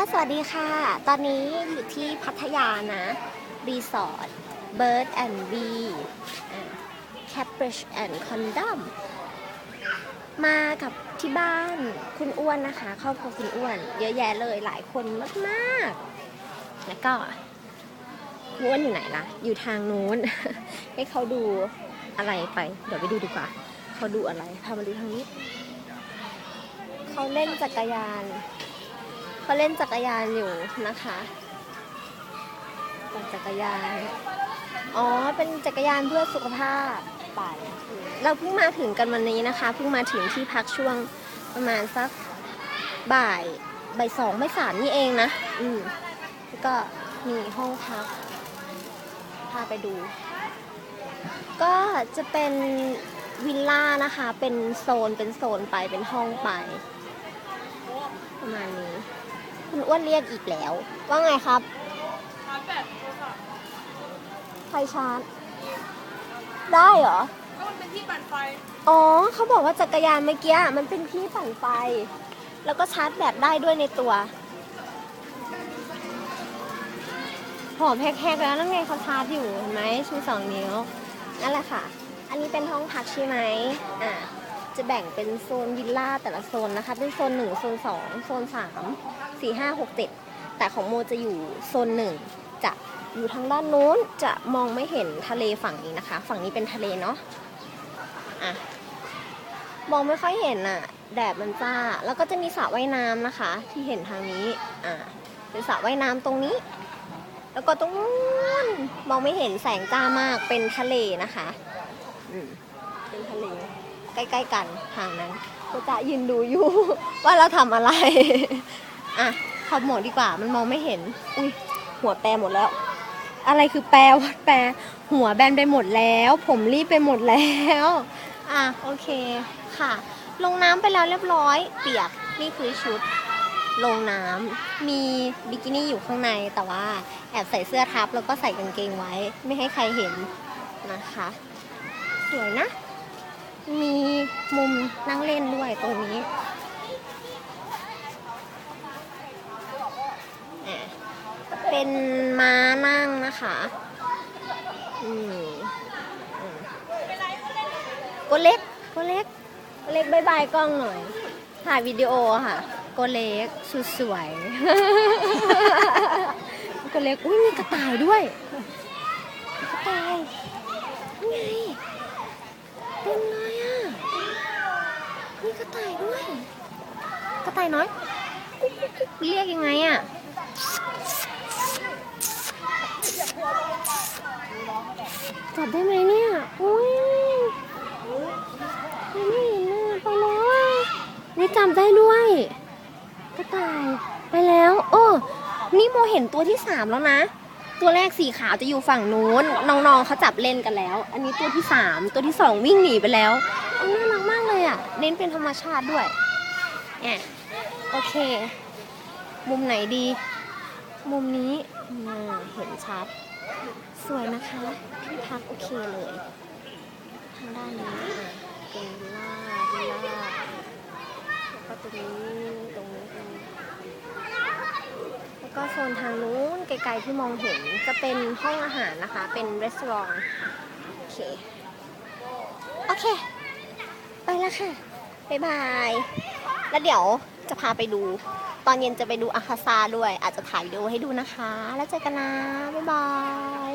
ว่าสวัสดีค่ะ ตอนนี้อยู่ที่พัทยานะรีสอร์ท Bird and Bee Caprice and Condom มากับที่บ้านคุณอ้วนนะคะครอบครัวคุณอ้วน เยอะแยะเลยหลายคนมากๆ แล้วก็คุณอ้วนอยู่ไหนล่ะ อยู่ทางนู้น ให้เขาดูอะไรไป เดี๋ยวไปดูดีกว่า เขาดูอะไร พามาดูทางนี้ เขาเล่นจักรยาน เขาเล่นจักรยานอยู่นะคะปั่นจักรยาน อ๋อ เป็นจักรยานเพื่อสุขภาพปั่นเราเพิ่งมาถึงกันวันนี้นะคะ เพิ่งมาถึงที่พักช่วงประมาณสักบ่ายบ่ายสองบ่ายสามนี่เองนะ อืมแล้วก็มีห้องพัก พาไปดู ก็จะเป็นวิลล่านะคะ เป็นโซน เป็นโซนไป เป็นห้องไป ประมาณนี้ คุณอ้วนเรียกอีกแล้ว ว่าไงครับชาร์จแบตโทรศัพท์ไฟชาร์จ ได้เหรอก็มันเป็นที่ปั่นไฟอ๋อ เขาบอกว่าจักรยานเมื่อกี้มันเป็นที่ปั่นไฟ แล้วก็ชาร์จแบตได้ด้วยในตัว หอมแฮกๆแล้วนั่นไงเขาชาร์จอยู่เห็นไหมชูสองนิ้ว นั่นแหละค่ะ อันนี้เป็นห้องพักใช่ไหมอ่าจะแบ่งเป็นโซนวิลล่าแต่ละโซนนะคะ เป็นโซนหนึ่งโซนสองโซนสาม สี่ห้าหกเจ็ดแต่ของโมจะอยู่โซนหนึ่งจะอยู่ทางด้านนู้นจะมองไม่เห็นทะเลฝั่งนี้นะคะ ฝั่งนี้เป็นทะเลเนาะอะมองไม่ค่อยเห็นอะแดดมันจ้า แล้วก็จะมีสระว่ายน้ำนะคะ ที่เห็นทางนี้อ่าเป็นสระว่ายน้ำตรงนี้ แล้วก็ตรงนู้นมองไม่เห็นแสงจ้ามากเป็นทะเลนะคะอืมเป็นทะเลใกล้ ๆ กันทางนั้นก็จะยืนดูอยู่ว่าเราทำอะไร อะขอบหมดดีกว่ามันมองไม่เห็น อุ้ยหัวแปรหมดแล้ว อะไรคือแปรวัดแปรหัวแบนไปหมดแล้ว ผมรีบไปหมดแล้ว อะโอเคค่ะ ลงน้ำไปแล้วเรียบร้อย เปียกนี่คือชุดลงน้ำมีบิกินี่อยู่ข้างในแต่ว่าแอบใส่เสื้อทับแล้วก็ใส่กางเกงไว้ ไม่ให้ใครเห็นนะคะ สวยนะ มีมุมนั่งเล่นด้วยตรงนี้อะ เป็นม้านั่งนะคะอืมโกเล็กโกเล็กโกเล็กบายบายกล้องหน่อย ถ่ายวิดีโอค่ะโกเล็กสุดสวยโกเล็กอุ้ยมีกระต่ายด้วยกระต่ายไงเต็มเลยอะมีกระต่ายด้วย กระต่ายน้อยเรียกยังไงอะ จับได้ไหมเนี่ยอุ้ยไม่เห็นเลยไปแล้วนี่จับได้ด้วยกระต่ายไปแล้ว โอ้ นี่โมเห็นตัวที่สามแล้วนะ ตัวแรกสีขาวจะอยู่ฝั่งนู้น น้องๆเขาจับเล่นกันแล้ว อันนี้ตัวที่สามตัวที่สองวิ่งหนีไปแล้วเอาน่ารักมากเลยอะ เน้นเป็นธรรมชาติด้วยแอะโอเค มุมไหนดี มุมนี้เห็นชัด สวยนะคะที่พักโอเคเลย ทางด้านนี้อะเป็นวิลล่าวิลล่าแล้วก็ตรงนี้ตรงนี้ตรงนี้แล้วก็โซนทางนู้นไกลๆที่มองเห็นจะเป็นห้องอาหารนะคะ เป็นรีสอร์ทโอเค โอเค ไปแล้วค่ะ บ๊ายบาย แล้วเดี๋ยวจะพาไปดู ตอนเย็นจะไปดูอาคาซาด้วย อาจจะถ่ายวิดีโอให้ดูนะคะ แล้วเจอกันนะ บ๊ายบาย